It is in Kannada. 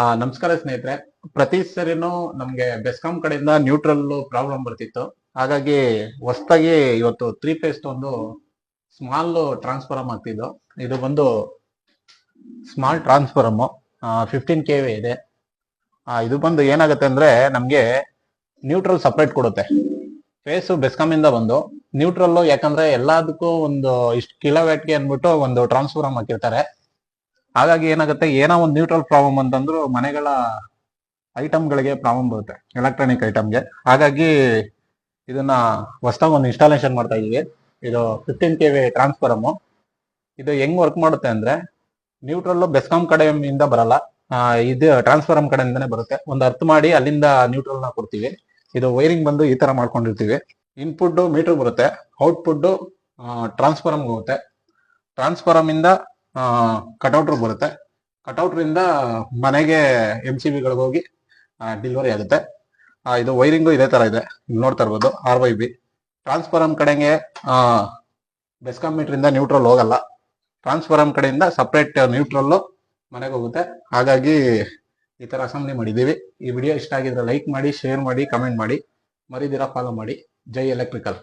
ಆ, ನಮಸ್ಕಾರ ಸ್ನೇಹಿತರೆ. ಪ್ರತಿ ಸರಿನೂ ನಮ್ಗೆ ಬೆಸ್ಕಾಂ ಕಡೆಯಿಂದ ನ್ಯೂಟ್ರಲ್ ಪ್ರಾಬ್ಲಮ್ ಬರ್ತಿತ್ತು. ಹಾಗಾಗಿ ಹೊಸದಾಗಿ ಇವತ್ತು ತ್ರೀ ಫೇಸ್ ಒಂದು ಸ್ಮಾಲ್ ಟ್ರಾನ್ಸ್ಫಾರಮ್ ಆಗ್ತಿದ್ದು. ಇದು ಬಂದು small transformer fifteen K V ಇದೆ. ಇದು ಬಂದು ಏನಾಗುತ್ತೆ ಅಂದ್ರೆ ನಮ್ಗೆ ನ್ಯೂಟ್ರಲ್ ಸಪ್ರೇಟ್ ಕೊಡುತ್ತೆ. ಫೇಸ್ ಬೆಸ್ಕಾಂ ಇಂದ ಬಂದು ನ್ಯೂಟ್ರಲ್ ಯಾಕಂದ್ರೆ ಎಲ್ಲದಕ್ಕೂ ಒಂದು ಇಷ್ಟು ಕಿಲೋವ್ಯಾಟ್ಗೆ ಅಂದ್ಬಿಟ್ಟು ಒಂದು ಟ್ರಾನ್ಸ್ಫಾರಮ್ ಹಾಕಿರ್ತಾರೆ. ಹಾಗಾಗಿ ಏನಾಗುತ್ತೆ, ಏನೋ ಒಂದು ನ್ಯೂಟ್ರಲ್ ಪ್ರಾಬ್ಲಮ್ ಅಂತಂದ್ರು ಮನೆಗಳ ಐಟಮ್ಗಳಿಗೆ ಪ್ರಾಬ್ಲಮ್ ಬರುತ್ತೆ ಎಲೆಕ್ಟ್ರಾನಿಕ್ ಐಟಮ್ಗೆ ಹಾಗಾಗಿ ಇದನ್ನ ಹೊಸದಾಗಿ ಒಂದು ಇನ್ಸ್ಟಾಲೇಷನ್ ಮಾಡ್ತಾ ಇದೀವಿ. ಇದು ಫಿಫ್ಟೀನ್ ಕೆ ವಿ ಟ್ರಾನ್ಸ್ಫಾರಮ್ ಇದು ಹೆಂಗ್ ವರ್ಕ್ ಮಾಡುತ್ತೆ ಅಂದ್ರೆ ನ್ಯೂಟ್ರಲ್ ಬೆಸ್ಕಾಂ ಕಡೆಯಿಂದ ಬರಲ್ಲ. ಇದು ಟ್ರಾನ್ಸ್ಫಾರಮ್ ಕಡೆಯಿಂದನೇ ಬರುತ್ತೆ. ಒಂದು ಅರ್ಥ ಮಾಡಿ ಅಲ್ಲಿಂದ ನ್ಯೂಟ್ರಲ್ನ ಕೊಡ್ತೀವಿ. ಇದು ವೈರಿಂಗ್ ಬಂದು ಈ ತರ ಮಾಡ್ಕೊಂಡಿರ್ತೀವಿ. ಇನ್ಪುಟ್ ಮೀಟರ್ ಬರುತ್ತೆ ಔಟ್ಪುಟ್ ಟ್ರಾನ್ಸ್ಫಾರಮ್ ಹೋಗುತ್ತೆ ಟ್ರಾನ್ಸ್ಫಾರಮ್ ಇಂದ ಕಟೌಟ್ರ್ ಬರುತ್ತೆ. ಕಟೌಟ್ರಿಂದ ಮನೆಗೆ ಎಂ ಸಿ ಬಿಗಳಿಗೆ ಹೋಗಿ ಡೆಲಿವರಿ ಆಗುತ್ತೆ. ಇದು ವೈರಿಂಗು ಇದೇ ತರ ಇದೆ. ನೋಡ್ತಾ ಇರ್ಬೋದು ಆರ್ ವೈ ಬಿ ಟ್ರಾನ್ಸ್ಫಾರಮ್ ಕಡೆಗೆ ಬೆಸ್ಕಾಂ ಮೀಟರ್ ಇಂದ ನ್ಯೂಟ್ರಲ್ ಹೋಗಲ್ಲ. ಟ್ರಾನ್ಸ್ಫಾರಮ್ ಕಡೆಯಿಂದ ಸಪ್ರೇಟ್ ನ್ಯೂಟ್ರಲ್ ಮನೆಗೆ ಹೋಗುತ್ತೆ. ಹಾಗಾಗಿ ಈ ತರ ಅಸೆಂಬ್ಲಿ ಮಾಡಿದೀವಿ ಈ ವಿಡಿಯೋ ಇಷ್ಟ ಆಗಿದ್ರೆ ಲೈಕ್ ಮಾಡಿ ಶೇರ್ ಮಾಡಿ ಕಮೆಂಟ್ ಮಾಡಿ. ಮರಿದಿರ ಫಾಲೋ ಮಾಡಿ. ಜೈ ಎಲೆಕ್ಟ್ರಿಕಲ್